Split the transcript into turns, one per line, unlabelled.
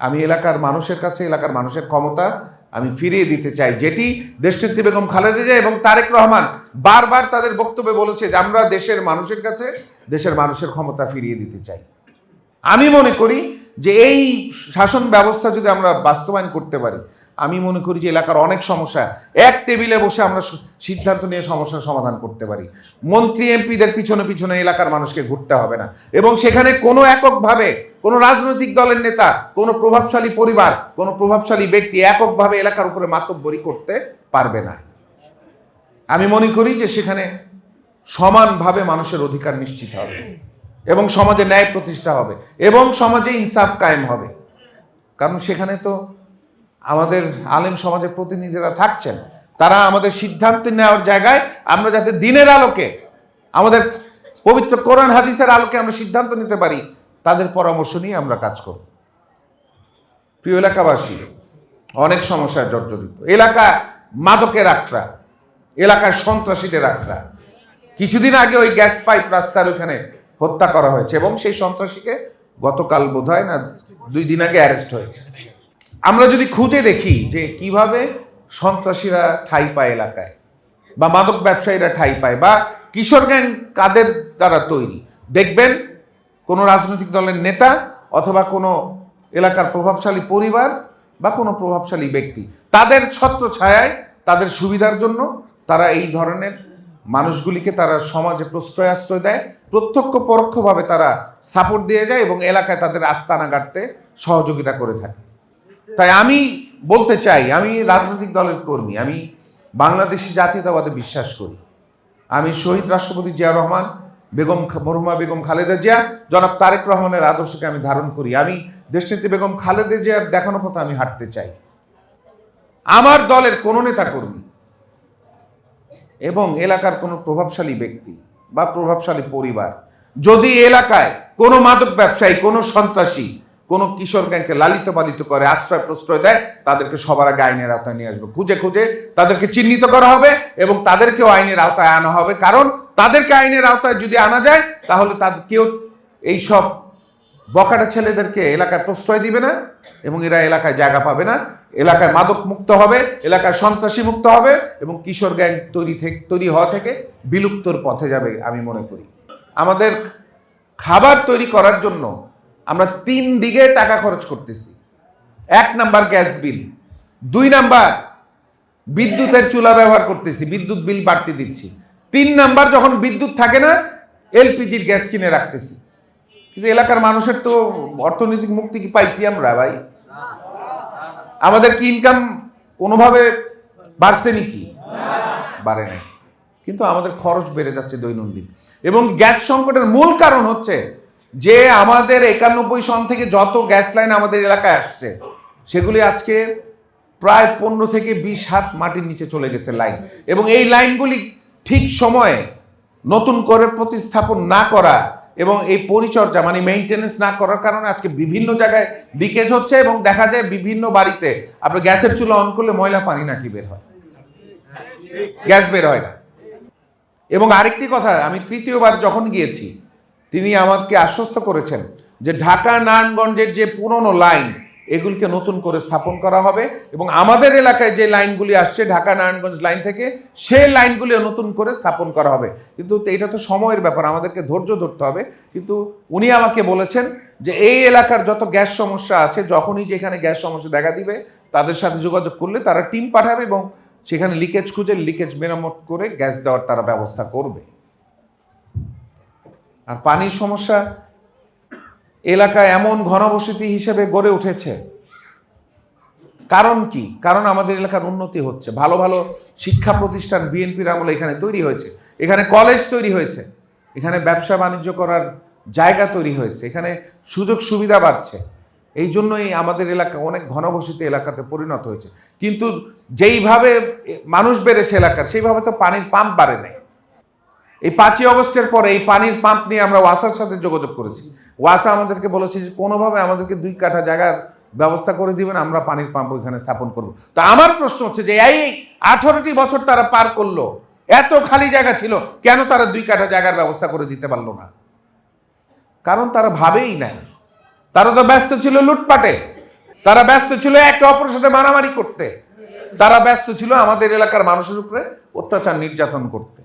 আমি এলাকার মানুষের কাছে, এলাকার মানুষের ক্ষমতা আমি ফিরিয়ে দিতে চাই। যেটি দেশনেত্রী বেগম খালেদা জিয়া এবং তারেক রহমান বারবার তাদের বক্তব্যে বলেছে যে, আমরা দেশের মানুষের কাছে, দেশের মানুষের ক্ষমতা ফিরিয়ে দিতে চাই। আমি মনে করি যে, এই শাসন ব্যবস্থা যদি আমরা বাস্তবায়ন করতে পারি আমি মনে করি যে এলাকার অনেক সমস্যা, এক টেবিলে বসে আমরা সিদ্ধান্ত নিয়ে সমস্যার সমাধান করতে পারি। মন্ত্রী, এমপিদের পিছনে পিছনে এলাকার মানুষকে ঘুরতে হবে না। এবং সেখানে কোনো এককভাবে কোনো রাজনৈতিক দলের নেতা, কোনো প্রভাবশালী পরিবার, কোনো প্রভাবশালী ব্যক্তি এককভাবে এলাকার উপরে মাতব্বরি করতে পারবে না। আমি মনে করি যে সেখানে সমানভাবে মানুষের অধিকার নিশ্চিত হবে এবং সমাজে ন্যায় প্রতিষ্ঠা হবে এবং সমাজে ইনসাফ কায়েম হবে। কারণ সেখানে তো আমাদের আলেম সমাজের প্রতিনিধিরা থাকছেন, তারা আমাদের সিদ্ধান্ত নেওয়ার জায়গায় আমরা যাতে দিনের আলোকে, আমাদের পবিত্র কোরআন হাদিসের আলোকে আমরা সিদ্ধান্ত নিতে পারি, তাদের পরামর্শ নিয়ে আমরা কাজ করব। প্রিয় এলাকাবাসী, অনেক সমস্যায় জর্জরিত। এলাকা মাদকের আখড়া, এলাকার সন্ত্রাসীদের আখড়া। কিছুদিন আগে ওই গ্যাস পাইপ রাস্তার ওখানে হত্যা করা হয়েছে এবং সেই সন্ত্রাসীকে গতকাল বোধ হয় না, দুই দিন আগে অ্যারেস্ট হয়েছে। আমরা যদি খুঁজে দেখি যে কীভাবে সন্ত্রাসীরা ঠাই পায় এলাকায়, বা মাদক ব্যবসায়ীরা ঠাই পায়, বা কিশোর গ্যাং কাদের দ্বারা তৈরি, দেখবেন কোনো রাজনৈতিক দলের নেতা অথবা কোনো এলাকার প্রভাবশালী পরিবার বা কোনো প্রভাবশালী ব্যক্তি, তাদের ছত্র ছায়ায় তাদের সুবিধার জন্য তারা এই ধরনের মানুষগুলিকে তারা সমাজে প্রশ্রয় আশ্রয় দেয়, প্রত্যক্ষ পরোক্ষভাবে তারা সাপোর্ট দিয়ে যায় এবং এলাকায় তাদের আস্তানা গাড়তে সহযোগিতা করে থাকে। তাই আমি বলতে চাই, আমি রাজনৈতিক দলের কর্মী, আমি বাংলাদেশি জাতীয়তাবাদে বিশ্বাস করি। আমি শহীদ রাষ্ট্রপতি জিয়া রহমান, বেগম মরহুমা বেগম খালেদা জিয়া, জনাব তারেক রহমানের আদর্শকে আমি ধারণ করি। আমি দেশনেত্রী বেগম খালেদা জিয়ার দেখানো পথে আমি হাঁটতে চাই। আমার দলের কোনো নেতা কর্মী এবং এলাকার কোনো প্রভাবশালী ব্যক্তি বা প্রভাবশালী পরিবার যদি এলাকায় কোনো মাদক ব্যবসায়ী, কোনো সন্ত্রাসী কোনো কিশোর গ্যাংকে লালিত পালিত করে, আশ্রয় প্রশ্রয় দেয়, তাদেরকে সবার আগে আইনের আওতায় নিয়ে আসবে। খুঁজে খুঁজে তাদেরকে চিহ্নিত করা হবে এবং তাদেরকেও আইনের আওতায় আনা হবে। কারণ তাদেরকে আইনের আওতায় যদি আনা যায়, তাহলে তাদের কেউ এইসব বকাটা ছেলেদেরকে এলাকায় প্রশ্রয় দিবে না এবং এরা এলাকায় জায়গা পাবে না। এলাকায় মাদক মুক্ত হবে, এলাকায় সন্ত্রাসী মুক্ত হবে এবং কিশোর গ্যাং তৈরি থেকে তৈরি হওয়া থেকে বিলুপ্তর পথে যাবে আমি মনে করি। আমাদের খাবার তৈরি করার জন্য আমরা তিন দিকে টাকা খরচ করতেছি। এক নাম্বার গ্যাস বিল। দুই নাম্বার বিদ্যুতের চুলা ব্যবহার করতেছি, বিদ্যুৎ বিল বাড়তি দিচ্ছি। তিন নাম্বার যখন বিদ্যুৎ থাকে না, এলপিজির গ্যাস কিনে রাখতেছি। কিন্তু এলাকার মানুষের তো অর্থনৈতিক মুক্তি কি পাইছি আমরা ভাই? আমাদের কি ইনকাম কোনোভাবে বাড়ছে নাকি? বাড়ে নাই। কিন্তু আমাদের খরচ বেড়ে যাচ্ছে দৈনন্দিন। এবং গ্যাস সংকটের মূল কারণ হচ্ছে যে আমাদের একানব্বই সন থেকে যত গ্যাস লাইন আমাদের এলাকায় আসছে, সেগুলি আজকে প্রায় পনেরো থেকে বিশ হাত মাটির নিচে চলে গেছে লাইন এবং এই লাইনগুলি ঠিক সময়ে নতুন করে প্রতিস্থাপন না করা এবং এই পরিচর্যা মানে মেইনটেনেন্স না করার কারণে আজকে বিভিন্ন জায়গায় লিকেজ হচ্ছে এবং দেখা যায় বিভিন্ন বাড়িতে আপনার গ্যাসের চুলা অন করলে ময়লা পানি নাকি বের হয়। গ্যাস বের হয় না। এবং আরেকটি কথা, আমি তৃতীয়বার যখন গিয়েছি তিনি আমাকে আশ্বস্ত করেছেন যে ঢাকা নারায়ণগঞ্জের যে পুরনো লাইন, এগুলিকে নতুন করে স্থাপন করা হবে এবং আমাদের এলাকায় যে লাইনগুলি আসছে, ঢাকা নারায়ণগঞ্জ লাইন থেকে, সেই লাইনগুলিও নতুন করে স্থাপন করা হবে। কিন্তু এটা তো সময়ের ব্যাপার, আমাদেরকে ধৈর্য ধরতে হবে। কিন্তু উনি আমাকে বলেছেন যে এই এলাকার যত গ্যাস সমস্যা আছে, যখনই যেখানে গ্যাস সমস্যা দেখা দিবে, তাদের সাথে যোগাযোগ করলে তারা টিম পাঠাবে এবং সেখানে লিকেজ খুঁজে লিকেজ মেরামত করে গ্যাস দেওয়ার তারা ব্যবস্থা করবে। আর পানির সমস্যা এলাকায় এমন ঘনবসতি হিসেবে গড়ে উঠেছে। কারণ কি? কারণ আমাদের এলাকার উন্নতি হচ্ছে। ভালো ভালো শিক্ষা প্রতিষ্ঠান বিএনপির আমলে এখানে তৈরি হয়েছে। এখানে কলেজ তৈরি হয়েছে। এখানে ব্যবসা বাণিজ্য করার জায়গা তৈরি হয়েছে। এখানে সুযোগ সুবিধা বাড়ছে। এই জন্যই আমাদের এলাকা অনেক ঘনবসতি এলাকাতে পরিণত হয়েছে। কিন্তু যেইভাবে মানুষ বেড়েছে এলাকার, সেইভাবে তো পানির পাম্প বাড়ে নাই। এই পাঁচই অগস্টের পরে এই পানির পাম্প নিয়ে আমরা ওয়াসার সাথে যোগাযোগ করেছি। ওয়াসা আমাদেরকে বলেছে যে কোনোভাবে আমাদেরকে দুই কাঠা জায়গার ব্যবস্থা করে দিবেন, আমরা পানির পাম্প ওইখানে স্থাপন করব। তো আমার প্রশ্ন হচ্ছে যে এই আঠারোটি বছর তারা পার করল, এত খালি জায়গা ছিল, কেন তারা দুই কাঠা জায়গার ব্যবস্থা করে দিতে পারল না? কারণ তারা ভাবেই নাই। তারা তো ব্যস্ত ছিল লুটপাটে। তারা ব্যস্ত ছিল একে অপরের সাথে মারামারি করতে। তারা ব্যস্ত ছিল আমাদের এলাকার মানুষের উপরে অত্যাচার নির্যাতন করতে।